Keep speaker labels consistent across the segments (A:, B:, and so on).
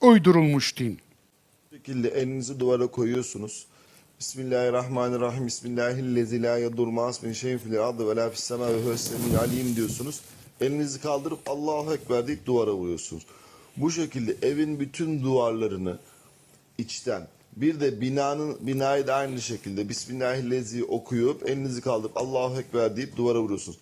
A: uydurulmuş din.
B: Bu şekilde elinizi duvara koyuyorsunuz. Bismillahirrahmanirrahim. Bismillahillezi la yedurmaz min şeyin ve la sema ve huves alim diyorsunuz. Elinizi kaldırıp Allahu Ekber deyip duvara vuruyorsunuz. Bu şekilde evin bütün duvarlarını içten bir de binanın binayı da aynı şekilde Bismillahillezi okuyup elinizi kaldırıp Allahu Ekber deyip duvara vuruyorsunuz.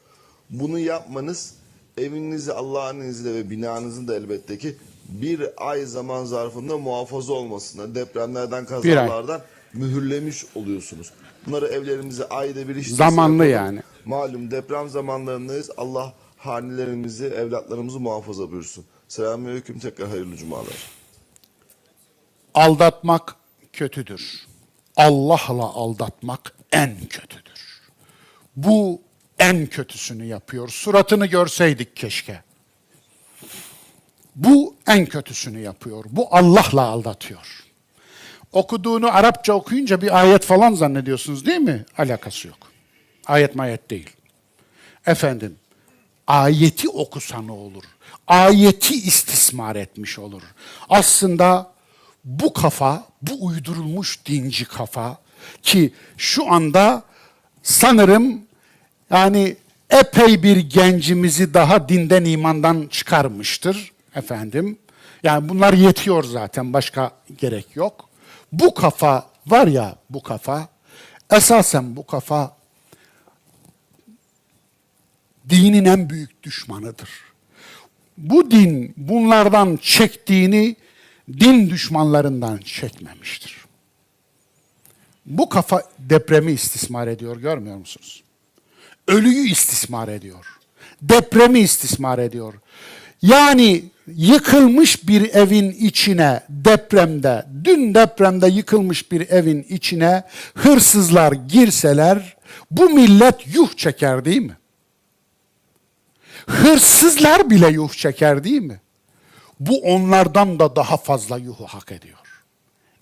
B: Bunu yapmanız evinizi Allah'ın izniyle ve binanızın da elbette ki bir ay zaman zarfında muhafaza olmasına, depremlerden, kazalardan mühürlemiş oluyorsunuz. Bunları evlerimize ayda bir işte
A: Zamanlı
B: yapalım.
A: yani.
B: Malum deprem zamanlarındayız. Allah hanelerimizi, evlatlarımızı muhafaza buyursun. Selamünaleyküm tekrar hayırlı cumalar.
A: Aldatmak kötüdür. Allah'la aldatmak en kötüdür. Bu en kötüsünü yapıyor. Suratını görseydik keşke. Bu en kötüsünü yapıyor. Bu Allah'la aldatıyor. Okuduğunu Arapça okuyunca bir ayet falan zannediyorsunuz değil mi? Alakası yok. Ayet mayet değil. Efendim, ayeti okusa ne olur? Ayeti istismar etmiş olur. Aslında bu kafa, bu uydurulmuş dinci kafa ki şu anda sanırım yani epey bir gencimizi daha dinden imandan çıkarmıştır efendim. Yani bunlar yetiyor zaten başka gerek yok. Bu kafa var ya bu kafa esasen bu kafa dinin en büyük düşmanıdır. Bu din bunlardan çektiğini din düşmanlarından çekmemiştir. Bu kafa depremi istismar ediyor görmüyor musunuz? Ölüyü istismar ediyor. Depremi istismar ediyor. Yani yıkılmış bir evin içine depremde, dün depremde yıkılmış bir evin içine hırsızlar girseler bu millet yuh çeker değil mi? Hırsızlar bile yuh çeker değil mi? Bu onlardan da daha fazla yuhu hak ediyor.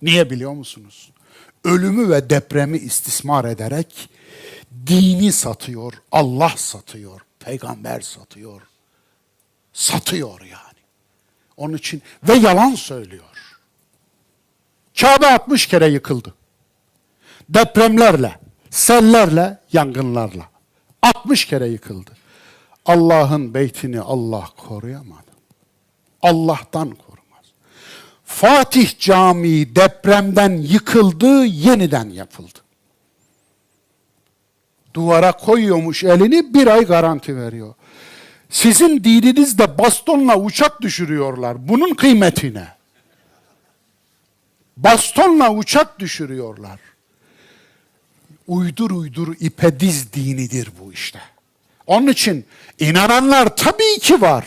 A: Niye biliyor musunuz? Ölümü ve depremi istismar ederek dini satıyor, Allah satıyor, peygamber satıyor. Satıyor yani. Onun için ve yalan söylüyor. Kabe 60 kere yıkıldı. Depremlerle, sellerle, yangınlarla. 60 kere yıkıldı. Allah'ın beytini Allah koruyamadı. Allah'tan korumaz. Fatih Camii depremden yıkıldı, yeniden yapıldı. Duvara koyuyormuş elini bir ay garanti veriyor. Sizin dininizde bastonla uçak düşürüyorlar. Bunun kıymetine. Bastonla uçak düşürüyorlar. Uydur uydur ipe diz dinidir bu işte. Onun için inananlar tabii ki var.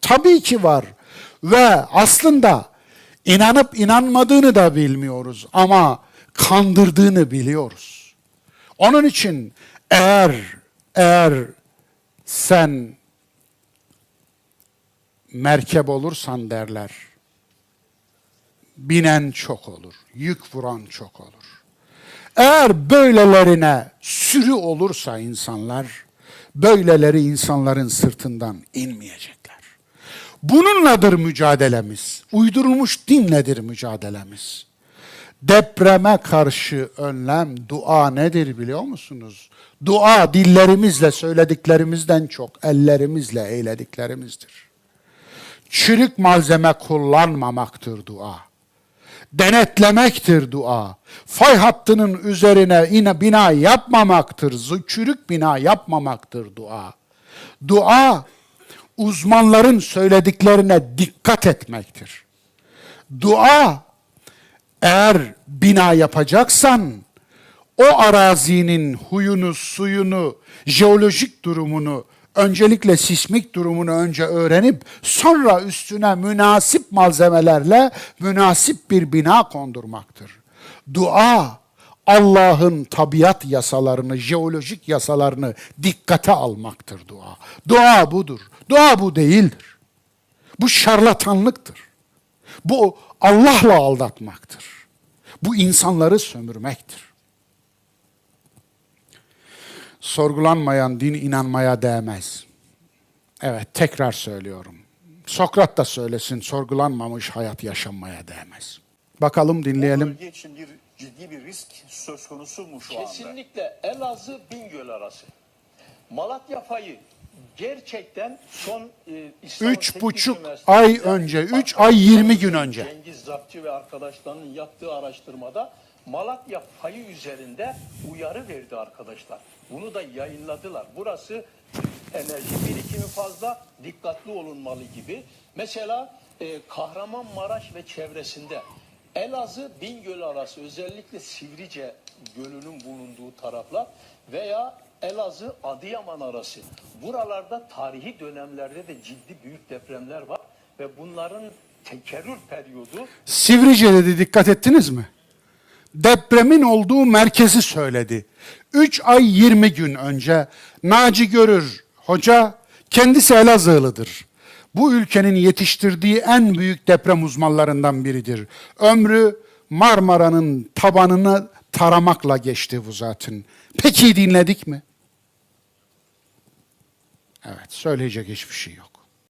A: Tabii ki var. Ve aslında inanıp inanmadığını da bilmiyoruz ama kandırdığını biliyoruz. Onun için eğer eğer sen merkep olursan derler. Binen çok olur, yük vuran çok olur. Eğer böylelerine sürü olursa insanlar, böyleleri insanların sırtından inmeyecekler. Bununladır mücadelemiz. Uydurulmuş dinledir mücadelemiz. Depreme karşı önlem dua nedir biliyor musunuz? Dua dillerimizle söylediklerimizden çok ellerimizle eylediklerimizdir. Çürük malzeme kullanmamaktır dua. Denetlemektir dua. Fay hattının üzerine yine bina yapmamaktır. Çürük bina yapmamaktır dua. Dua uzmanların söylediklerine dikkat etmektir. Dua eğer bina yapacaksan o arazinin huyunu, suyunu, jeolojik durumunu, öncelikle sismik durumunu önce öğrenip sonra üstüne münasip malzemelerle münasip bir bina kondurmaktır. Dua Allah'ın tabiat yasalarını, jeolojik yasalarını dikkate almaktır dua. Dua budur. Dua bu değildir. Bu şarlatanlıktır. Bu Allah'la aldatmaktır. Bu insanları sömürmektir. Sorgulanmayan din inanmaya değmez. Evet, tekrar söylüyorum. Sokrat da söylesin, sorgulanmamış hayat yaşanmaya değmez. Bakalım dinleyelim.
C: bölge için bir ciddi bir risk söz konusu mu şu anda?
D: Kesinlikle Elazığ Bingöl arası. Malatya fayı gerçekten son e, İstanbul
A: Üç buçuk ay önce, üç ay yirmi gün önce.
D: Cengiz Zapçı ve arkadaşlarının yaptığı araştırmada Malatya fayı üzerinde uyarı verdi arkadaşlar. Bunu da yayınladılar. Burası enerji birikimi fazla, dikkatli olunmalı gibi. Mesela e, Kahramanmaraş ve çevresinde Elazığ Bingöl arası özellikle Sivrice Gölü'nün bulunduğu taraflar veya Elazığ Adıyaman arası. Buralarda tarihi dönemlerde de ciddi büyük depremler var ve bunların tekerrür periyodu
A: Sivrice dedi dikkat ettiniz mi? Depremin olduğu merkezi söyledi. 3 ay 20 gün önce Naci Görür hoca kendisi Elazığlıdır. Bu ülkenin yetiştirdiği en büyük deprem uzmanlarından biridir. Ömrü Marmara'nın tabanını taramakla geçti bu zaten. Peki dinledik mi? Evet, söyleyecek hiçbir şey yok.